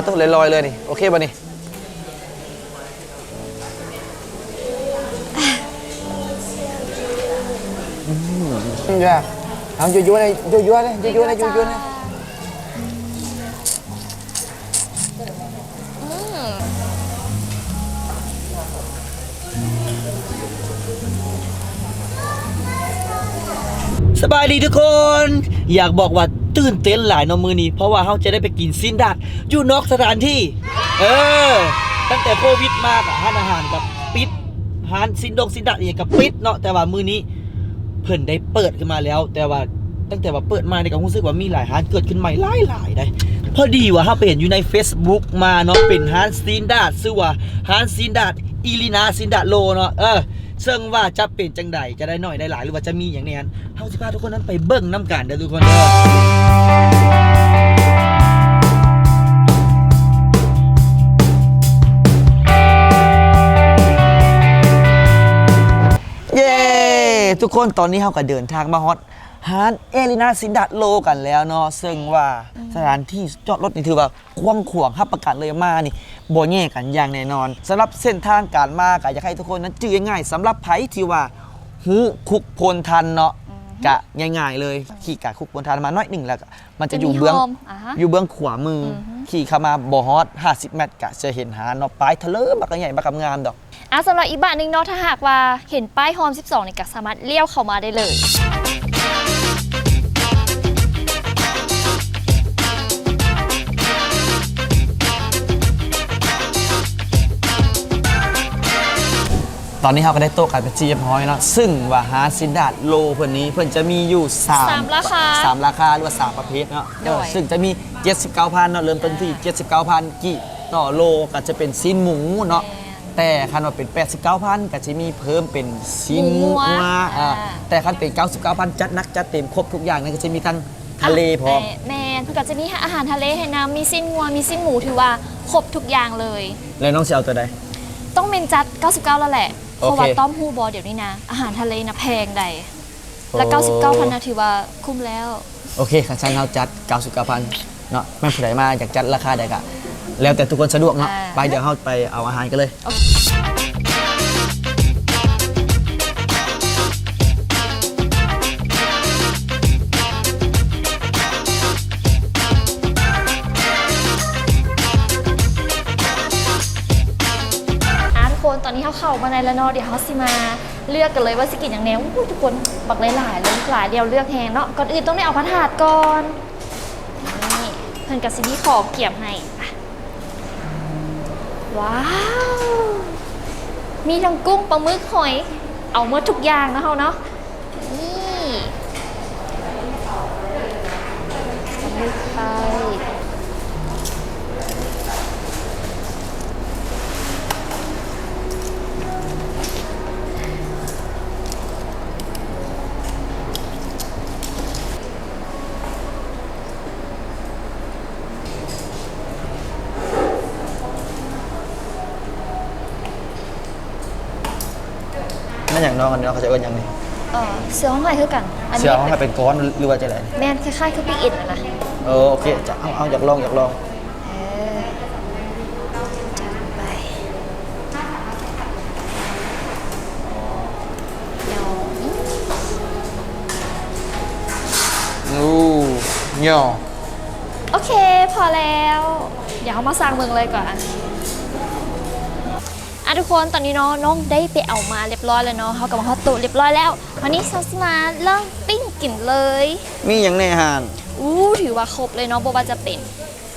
าต้องลอยๆเลยนี่ โอเคป่ะนี่อืมจ้ะเอายั่วๆเลยยั่วๆเลยยั่วๆเลยยั่วๆเลยสบายดีทุกคน อยากบอกว่า ตื่นเต้นหลายนอมือนี้เพราะว่าเขาจะได้ไปกินซินดัดอยู่นอกสถานที่ เออ ตั้งแต่โควิดมากอะร้านอาหารกับปิดร้านซินดงซินดัดเองกับปิดเนาะแต่ว่ามือนี้เพิ่นได้เปิดขึ้นมาแล้ว แต่ว่าตั้งแต่ว่าเปิดมาเนี่ยก็รู้สึกว่ามีหลายร้านเกิดขึ้นใหม่หลายหลายได้พอดีว่าเขาไปเห็นอยู่ใน Facebook มาเนาะเป็นร้านซินดัดชื่อว่าร้านซินดัดอีลีนาซินดัดโลเนาะเออ ซึ่งว่าจะเป็นจังใดจะได้หน่อยได้หลายหรือว่าจะมีอย่างนี้นั้นเฮาสิพาทุกคนนั้นไปเบิ่งน้ำกันเด้อทุกคนเด้อเย้ทุกคนตอนนี้เราก็เดินทางมาฮอต ฮานเอลินาซินดัดโลกันแล้วเนาะซึ่งว่าสถานที่จอดรถนี่ถือว่ากว้างขวางรับประกันเลยมานี่โบแย่กันอย่างแน่นอนสำหรับเส้นทางการมาก็อยากให้ทุกคนนั้นจื้อง่ายๆสำหรับไผที่ว่าหูคุกพลทันเนาะกะง่ายๆเลยขี่กะคุกพลทันมาน้อยหนึ่งแล้วก็มันจะอยู่เบื้องจะมีโฮมอ่าฮะอยู่เบื้องขวามืออขี่เข้ามาบ่ฮอต50 เมตรกะจะเห็นหาเนาะปลายทะเลบักใหญ่บักงามดอกอะสำหรับอีกบ้านหนึ่งเนาะถ้าหากว่าเห็นป้ายโฮม12เนี่ยก็สามารถเลี้ยวเข้ามาได้เลย ตอนนี้เราก็ได้โต๊ะกันเป็นที่เรียบร้อยแล้วซึ่งว่าหาซินดาดโลเพื่อนนี้เพื่อนจะมีอยู่3สามราคาสามราคาหรือว่าสามประเภทเนาะโดย ซึ่งจะมี 79,000เนาะเริ่มต้นที่ 79,000กี่ต่อโลก็จะเป็นซีนหมูเนาะแต่คันว่าเป็น 89,000ก็จะมีเพิ่มเป็นซีนหมูงังัววอ่าอ่าแต่คันเป็น 99,000จัดหนักจัดเต็มครบทุกอย่างนั่นก็จะมีทั้งทะเลพร้อมแแมนเพื่อก็จะมีอาหารทะเลให้น้ำมีสิ้นงัวมีสิ้นหมูถือว่าครบทุกอย่างเลย แล้วน้องสิเอาตัวใดต้องเป็นจัด 99 แล้วแหละ เพโอเคราะว่าต้อมฮูบอเดี๋ยวนี้นะ อาหารทะเลนะแพงใดและโอ้99พันนะถือว่าคุ้มแล้ว โอเคคันชันเราจัด 99,000เนาะแม่ผู้ใดมาอยากจัดราคาใดก็แล้วแต่ทุกคนสะดวกเนาะอ่าไปเดี๋ยวเราไปเอาอาหารกันเลยาเข้ามาในแล้วเนาะเดี๋ยวเขาสิมาเลือกกันเลยว่าสิกินอย่างแนวอู้ทุกคนบักหลายๆเลยหลายเดียวเลือกแหงเนาะก่อนอื่นต้องได้เอาพระถาดก่อนนี่เพิ่นกับซินี่ขอเกี่ยมให้ว้าวมีทั้งกุ้งปลาหมึกหอย เอาหมดทุกอย่างนะเขาเนาะนี่ปลาหมึกไป นั่นอย่างน้องกันเนาะเขาจะเอิ้นอย่างนี้เออเสือห้องไหนคือกันอันเชื่นี้อว่าให้เป็นก้อนหรือว่าจะอะไรแมนคล้ายๆคือปีอิดนะนะเออโอเคจะเอาเอาอยากลองอยากลองเออจัดไปเดี๋ยวอู้ย่อโอเค พอแล้ว เดี๋ยวเขามาสร้างเมืองเลยก่อน อะทุกคนตอนนี้เนาะน้องได้ไปเอามาเรียบร้อยแล้วเนาะเขากำลังฮอตตุเรียบร้อยแล้ววันนี้ซาสมาเริ่มปิ้งกินเลย มีอย่างแน่หานอู้ถือว่าครบเลยเนาะบ่ว่าจะเป็น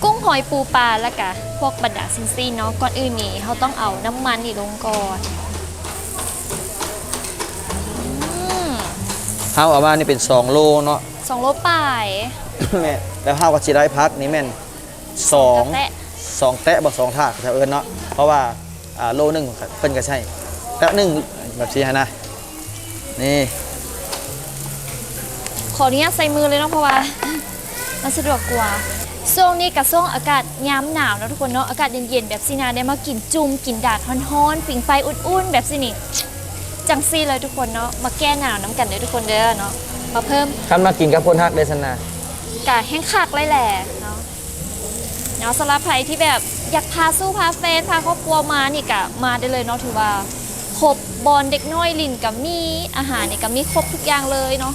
กุ้งหอยปูปลาแล้วก็พวกบรรดาซินซีเนาะก่อนอื่นนี่เขาต้องเอาน้ำมันนี่ลงก่อนอืมเฮาเอามานี่เป็น 2 โลเนาะสองโลป่ายแม่แล้วเฮาก็สิได้พักนี่แม่นสองกระแตะสองแตะบ่สองถาดแถวเอิ้นเนาะเพราะว่า อ่าโลหนึงเพิ่นก็ใช่แตะหนึงแบบนี้นะนี่ขออนุญาตใส่มือเลยเนาะเพราะว่า มันสะดวกกว่าช่วงนี้กับช่วงอากาศยามหนาวเนาะทุกคนเนาะอากาศเย็นๆแบบซีนาได้มากินจุ่มกินดาดฮ้อนๆผิงไฟอุ่นๆแบบสินี่จังซี่เลยทุกคนเนาะมาแก้หนาวน้ำกันเด้อทุกคนเด้อเนาะมาเพิ่มคันมากินกับคนฮักได้สนะกะแห้งคักเลยแหละ เนาะสำหรับใครที่แบบอยากพาสู้พาแฟนพาครอบครัวมานี่กะมาได้เลยเนาะถือว่าครบบอลเด็กน้อยลินกับมีอาหารนี่ก็มีครบทุกอย่างเลยเนาะ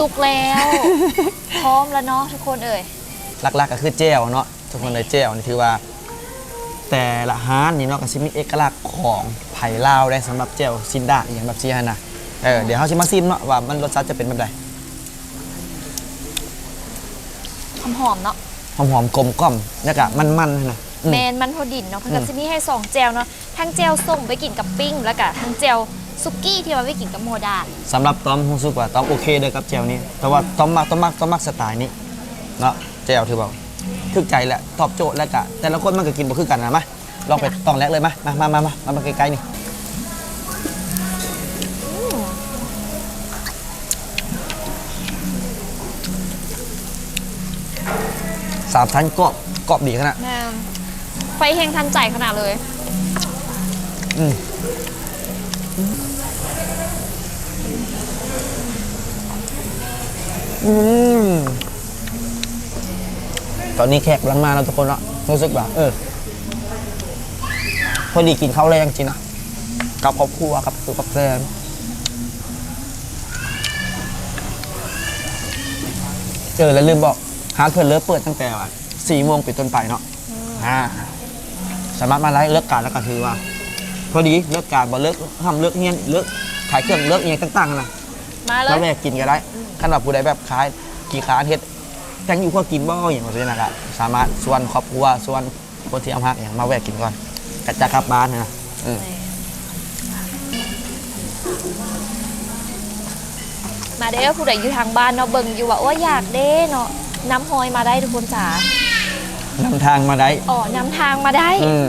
สุกแล้ว พร้อมแล้วเนาะทุกคนเอ่ยหลักๆก็คือแจ่วเนาะทุกคนเลยแจ่วนี่ถือว่า แต่ละฮานนี่เนาะก็สิมีเอกลักษณ์ของไผ่ลาวได้สำหรับแจ่วซินดาอหย่างแบบซี่หั่นนะเออเดี๋ยวเฮาสิมาซิมเนาะว่ามันรสชาติจะเป็นแบบใดหอมๆเนาะหอมๆกลมกล่อมแล้วก็มันๆหั่นนะอืม แมนมันพอดินเนาะเพื่อนอืก็มจะมีให้สองแจวเนาะทั้งแจวส่งไปกินกับปิ้งแล้วก็ทั้งแจว ซุกี้ที่ว่าไปกินกับโมดาสำหรับต้อมรู้สึกว่าต้อมโอเคเลยกับแจ่วนี้แต่ว่าต้อมมักต้อมมักต้อมมักสไตล์นี้เนาะแจ่วถือว่าถึกใจแหละตอบโจทย์แล้วก็แต่ละคนมันก็กินบ่คือกันนะมาลองไปต้องแรกเลยมามามามามามามาใกล้ๆนี่สามชั้นกรอบกรอบดีขนาดแม่นไฟแห้งทันใจขนาดเลย อืม อืมตอนนี้แขกกำลังมาแล้วทุกคนเนาะรู้สึกแบบเออ พอดีกินข้าวแรงจริงนะกับครอบครัวกับคือกับแฟนเออแล้วลืมบอกฮาร์ดเพื่อนเลิฟเปิดตั้งแต่ว่าสี่โมงปิดต้นไปเนาะอ่าสามารถมาไล่เลิกการแล้วก็ถือว่า พอดีเลิกการบ่เลิกทำเลิกเงียนเลิกขายเครื่องเลิกเงียนต่างๆนะ มาเลแล้วยแม่กินก็ได้ขนาดผู้ใดแบบขายกี่ค้าเฮ็ดแตงอยู่พวกกินบ่อย่างนี้นะครับสามารถชวนครอบครัวชวนคนที่เอาฮักอย่างมาแวะกินก่อนกระจะกลับบ้านนะอืมมาเด้อผู้ใดอยู่ทางบ้านเนาะเบิ่งอยู่ว่าโอ้ยอยากเด้เนาะน้ำหอยมาได้ทุกคนจ๋านำทางมาได้อ๋อนำทางมาได้อืม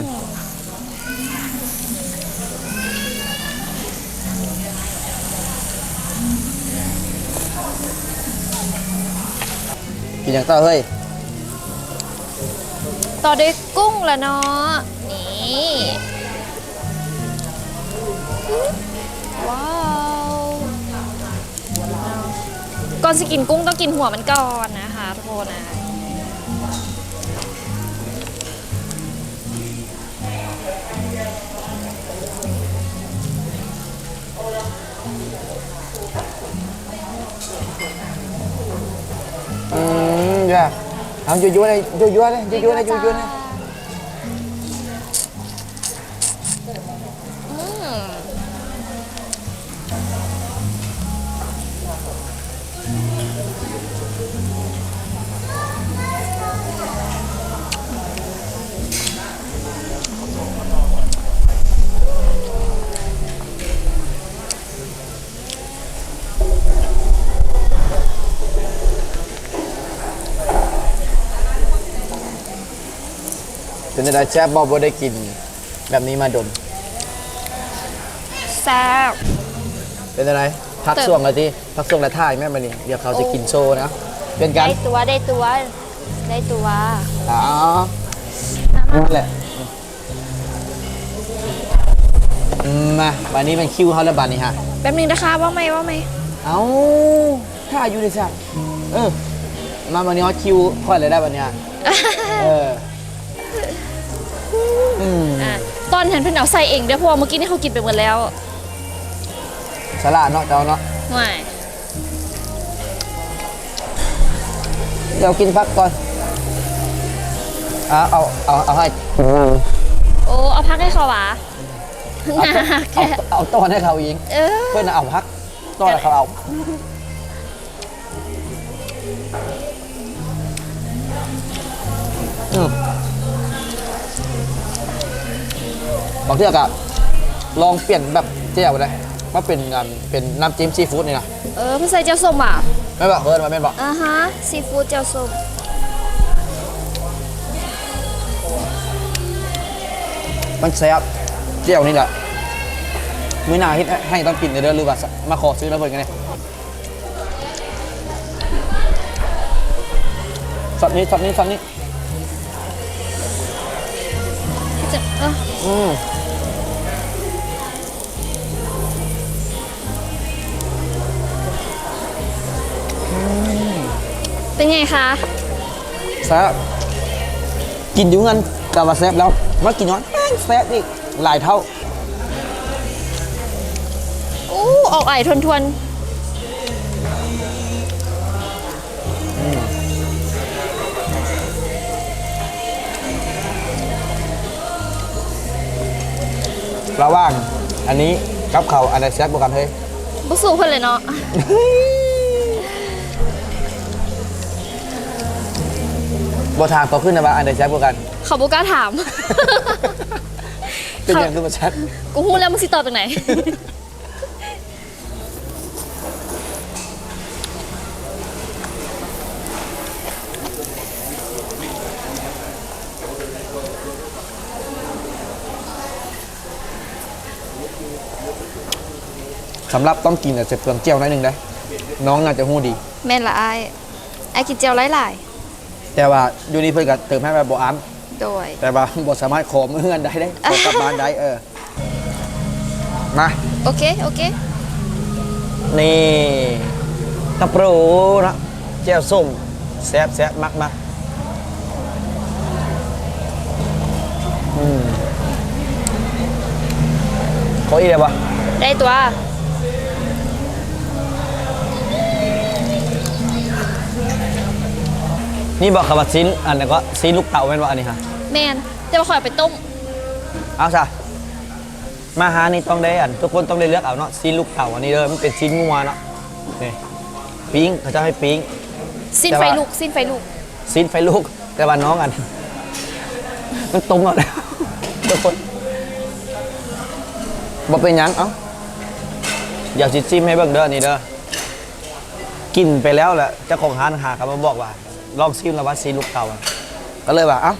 กินอย่างต่อเฮ้ยต่อด้วยกุ้งละเนาะนี่ว้าวก่อนสิกินกุ้งต้องกินหัวมันก่อนนะคะทุกคนนะอืม อย่าทำยั่วๆเลยยั่วๆ เป็นอะไรแซ่บบอกว่าได้กิน แบบนี้มาดน แซ่บ เป็นอะไรพักเติบ ส่วงกันทีพักส่วงและท่ายแม่มานี่เดี๋ยวเขาจะกินโชว์นะ เป็นกันได้ตัวได้ตัวได้ตัวอ๋อมามานั่นแหละอืมมาวันนี้เป็นคิวเขาแล้วบันนี้ฮะ แป๊บนึงนะคะว่าไหมว่าไหมเอาถ้าอยู่ในสัตว์เออ มาวันนี้ฮอตคิวค่อยเลยได้วันนี้ฮะเอออืมอะ ตอนเห็นเพิ่นเอาใส่เองเด้อเพราะว่าเมื่อกี้นี่เขากินไปหมดแล้วสลาดเนาะเจ้าเนาะไม่เดี๋ยวกินพักก่อนออะเอาเอาเอาให้โอ้เอาพักให้เขาวะหนักเอาแค่เอาต้อนให้เขาเองเออเพื่อนน่ะเอาพักต้อนให้เขาเอาอืมางทีอะลองเปลี่ยนแบบเจียวเลยมาเป็นงานเป็นน้ำจิ้มซีฟู้ดนี่นะเออพี่ใส่เจ้าส้มอะไม่บอกเฮิร์นมาไม่บอกอ่าฮะซีฟู้ดเจ้าส้มมันแซ่บเจียวนี่แหละมื้อหน้าฮิตให้ต้องกินเด้อหรือว่ามาขอซื้อแล้วเพิ่นกันเนี่ยสับนี้สับนี้สับนี้จะเอออืม เป็นไงคะ แซ่บกินอยู่งั้นกับว่าแซ่บแล้วมากินย้อนแม่งแซ่บอีกหลายเท่า อู้ออกไอทวนทวนระหว่าง อันนี้กับเขาวอันไหนแซ่บกว่ากันเฮ้ยๆบุสูเพิ่นเลยเนาะ บทางต่อขึ้นนะว่าอันไหนแซ่บกว่ากันเขาบุกล้าถาม เป็นยังคือมาชัดกูพูดแล้วมึงสิตอบจากไหน สำหรับต้องกินแต่เสร็จเปลืองเจียวหนิดนึงได้ น้องน่าจะหู้ดี แม่นละไอายไอายกินเจียวหลาย แต่ว่าอยู่นี่เพื่อนก็เติมให้แบบบ่อ้ํๆโดย แต่ว่าบ่สามารถขอมือเงินได้ได้ขอกลับบ้านได้เออมาโอเค โอเค นี่ตะโปรนะเจียวส้มแซ่บแซ่บมากมากอืมขออีกได้ปะได้ตัว นี่บอกคำว่าซีนอันนั้นก็ซีนลูกเต่าเป็นว่าอันนี้ฮะแมนจะมาขอยไปต้มเอาซะมาหานี่ต้องได้อัน ทุกคนต้องได้เลือกเอาเนาะซีนลูกเต่าอันนี้เด้อมันเป็นซีนงัวเนาะนี่ปิ้งเขาจะให้ปิ้งสิ้นแต่ไฟว่าลูกสิ้นไฟลูกซีนไฟลูกแต่ว่าน้องอัน มันตรงแล้วทุกคนบอกเป็นหยังเอ้าอยากจิจิ้มให้เบิ่งเด้อนี่เด้อกินไปแล้วแหละเจ้าของร้านหาครับมาบอกว่า ลองซิมแล้วว่าซีนลูกเต่าอะก็เลยว่าเอ้า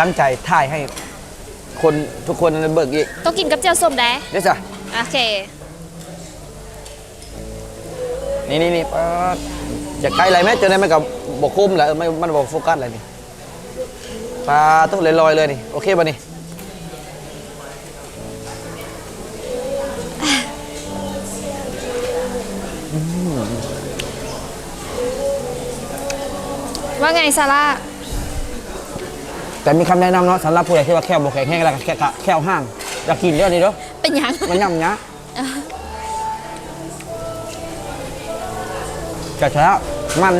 ตั้งใจถ่ายให้คนทุกคนในเบิกอีกต้องกินกับเจียวส้มได้เดี๋ยวจ้ะโอเค นี่นี่นี่ป๊าดจะใกล้อะไรไหมเจอได้ไหมกับบกคุ้มแหละเออไม่มันบอกโฟกัสอะไรนี่ปลาต้องลอยๆเลยนี่โอเคป่ะนี่ ว่าไงซาร่า แต่มีคำแนะนำเนาะสำหรับผู้ใดที่ว่าแค่บกแข็งแห้งแล้วก็แค่กะแค่ห้างอยากกินเยอะนี่เด้อเป็นหยัง มันย่ำยะจะใช้แล้วมัน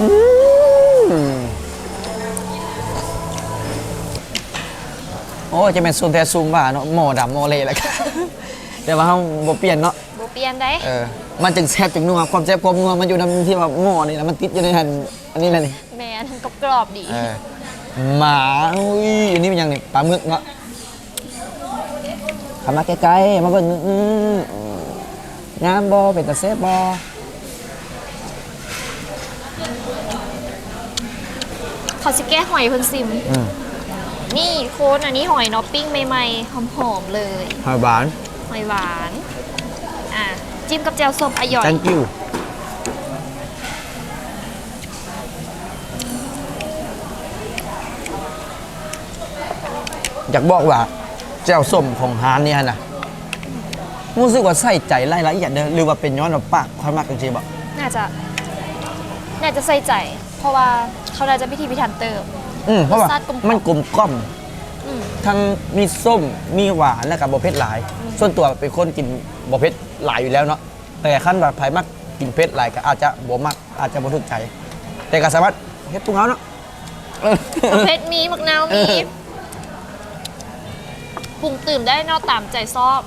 อืมโอ้ยจะเป็นซูมแต่ซูมว่าเนาะหมอดำหมอเละแล้วกันแต่ว่าเขาบ่เปลี่ยนเนาะโบเปลี่ยนได้เออมันจึงแซ่บจึงนัวความแซ่บความนัวมันอยู่ในที่ว่าหม้อนี่นะมันติดอยู่ในหันอันนี้แหละนี่แมนกรอบกรอบๆดีเออหมาอุ้ยอันนี้เป็นยังนี่ปลาหมึกเนาะขับมาใกล้ๆมาเบิ่งอืมงามบอเป็นตาแซ่บบอเขาสิแก้หอยเพิ่นซิม อืมนี่โค้ดอันนี้หอยเนอปิ้งใหม่ๆหอมๆเลย หอยหวาน หอยหวานอะ จิ้มกับแจ่วส้มอร่อย thank you อยากบอกว่าแจ่วส้มของฮานเนี่ยนะรู้สึกว่าใส่ใจรายละเอียดเด้อหรือว่าเป็นย้อนว่าปากความมากจริงๆบอกน่าจะ น่าจะใส่ใจ เพราะว่าเขาน่าจะพิธีพิถันเติม อืมเพราะว่ารสชาติกลมกล่อม มันกลมกล่อม อืม ทั้งมีส้มมีหวานและกับบะเพ็ดหลาย ส่วนตัวเป็นคนกินบะเพ็ดหลายอยู่แล้วเนาะแต่ขั้นแบบไผ่มักกินเผ็ดหลายก็อาจจะบ่มักอาจจะบ่ถูกใจ แต่ก็สามารถเฮ็ดปรุงเอาเนาะเออเพชรมีมักนาวมีเออปรุงตื่มได้เนอกตามใจชอบ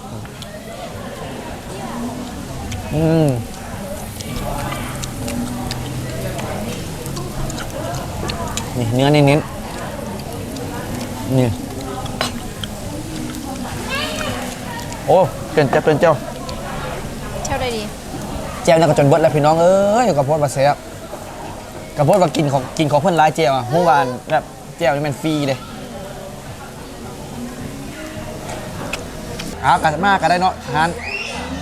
อืมนี่เนื้อเน้นๆนี่ โอ้เป็นเจ้าเป็นเจ้าเท่าได้ดีแจวนี่ก็จนเบิดแล้วพี่น้องเอ้ยกระโพดมาเสียบกระโพดมากินของกินของเพื่อนร้ายแจวอะเมื่อวานแบบแจวนี่มันฟรีเลยเอากันมากก็ได้เนาะทาน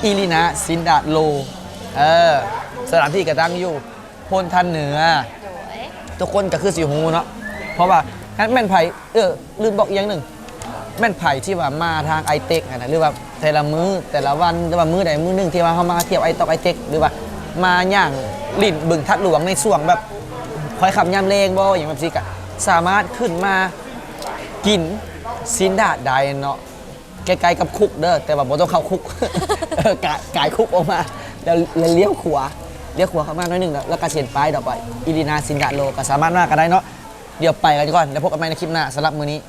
อีลีนะซินดาโลเออสถานที่กระตั้งอยู่พนทันเหนือโดยทุกคนก็คือสีหูเนาะเพราะว่างั้นแม่นไผ่เออลืมบอกอีกอย่างหนึ่ง แม่นไผ่ที่ว่ามาทางไอเต็กอะนะหรือว่าแต่ละมื้อแต่ละวันหรือว่ามื้อใดมื้อหนึงที่ว่าเขามาเที่ยวไอตอกไอเต็กหรือว่ามาย่างลิ่นบึงทัดหลวงในส่วงแบบคอยขับยามเลงบ่อย่างแบบนี้ก็สามารถขึ้นมากินซินดาดได้เนาะใกล้ๆกับคุกเด้อแต่ว่าบ่ต้องเข้าคุก เออกายกายคุกออกมาแล้วแล้วเลี้ยวขวาเลี้ยวขวาเข้ามาหน้อยหนึงแล้วแล้วก็เสียนป้ายต่อไปอีดีนาซินดาโลก็สามารถมากันได้เนาะเดี๋ยวไปกันก่อนแล้วพบกันใหม่ในคลิปหน้าสำหรับมื้อนี้